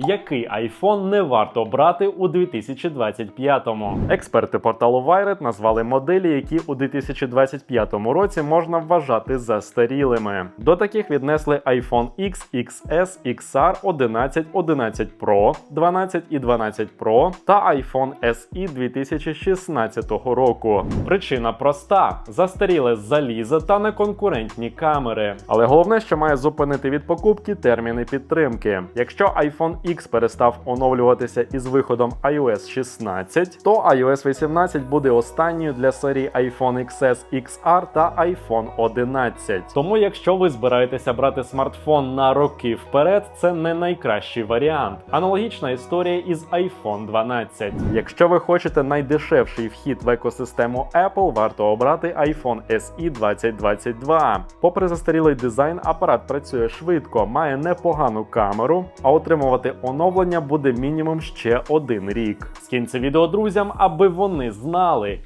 Який iPhone не варто брати у 2025-му? Експерти порталу Wired назвали моделі, які у 2025 році можна вважати застарілими. До таких віднесли iPhone X, XS, XR 11, 11 Pro, 12 і 12 Pro та iPhone SE 2016 року. Причина проста: застаріле залізо та неконкурентні камери. Але головне, що має зупинити від покупки терміни підтримки. Якщо iPhone X перестав оновлюватися із виходом iOS 16, то iOS 18 буде останньою для серії iPhone XS XR та iPhone 11. Тому, якщо ви збираєтеся брати смартфон на роки вперед, це не найкращий варіант. Аналогічна історія із iPhone 12. Якщо ви хочете найдешевший вхід в екосистему Apple, варто обрати iPhone SE 2022. Попри застарілий дизайн, апарат працює швидко, має непогану камеру, а отримувати оновлення буде мінімум ще один рік. Скинь це відео друзям, аби вони знали.